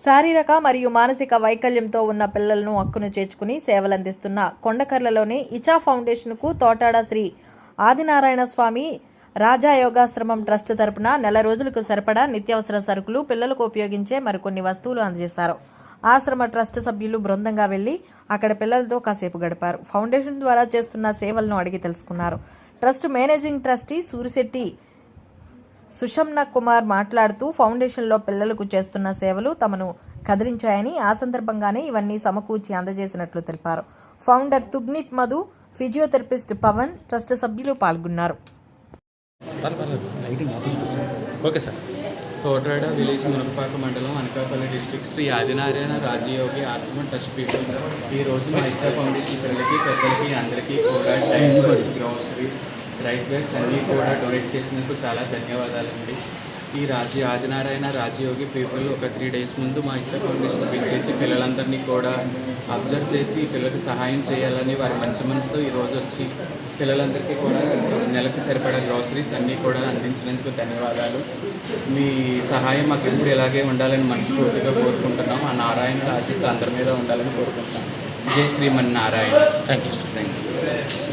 శారీరక మరియు మానసిక వైకల్యంతో ఉన్న పిల్లలను హక్కును చేర్చుకుని సేవలందిస్తున్న కొండకర్లలోని ఇచా ఫౌండేషన్కు తోటాడ శ్రీ ఆదినారాయణ స్వామి రాజా యోగాశ్రమం ట్రస్ట్ తరపున నెల రోజులకు సరిపడా నిత్యావసర సరుకులు పిల్లలకు ఉపయోగించే మరికొన్ని వస్తువులు అందజేశారు. ఆశ్రమ ట్రస్ట్ సభ్యులు బృందంగా వెళ్ళి అక్కడ పిల్లలతో కాసేపు గడిపారు. ఫౌండేషన్ ద్వారా చేస్తున్న సేవలను అడిగి తెలుసుకున్నారు. Trust managing trustee Surisetti Sushumna Kumar మాట్లాడుతూ ఫౌండేషన్లో పిల్లలకు చేస్తున్న సేవలు తమను కదిలించాయని ఆ సందర్భంగానే ఇవన్నీ సమకూర్చి అందజేసినట్లు తెలిపారు. ఫౌండర్ తుగ్నిట్ మధు ఫిజియోథెరపిస్ట్ పవన్ ట్రస్ట్ సభ్యులు పాల్గొన్నారు. Okay sir. Thotarada village Munakapaka మండలం Anakapalli district Shri Adinarayana Rajayogi Ashramam trust people. ఈ రోజు మా ఇచ్చా ఫౌండేషన్ పిల్లలకి పెద్దలకి అందరికీ కూడా డైపర్స్ గ్రోసరీస్ రైస్ బ్యాగ్స్ అన్నీ కూడా డొనేట్ చేసినందుకు చాలా ధన్యవాదాలండి. ఈ రాజీ ఆదినారాయణ రాజయోగి పీపుల్ ఒక త్రీ డేస్ ముందు మా ఇచ్చా ఫౌండేషన్ పిలిచేసి పిల్లలందరినీ కూడా అబ్జర్వ్ చేసి పిల్లలకి సహాయం చేయాలని వారి మంచి మనసుతో ఈరోజు వచ్చి పిల్లలందరికీ కూడా నెలకు సరిపడా గ్రోసరీస్ అన్నీ కూడా అందించినందుకు ధన్యవాదాలు. మీ సహాయం మాకు ఎప్పుడు ఇలాగే ఉండాలని మనస్ఫూర్తిగా కోరుకుంటున్నాం. ఆ నారాయణ ఆశీస్సు అందరి మీద ఉండాలని కోరుకుంటున్నాం. జై Srimannarayana thank you thank you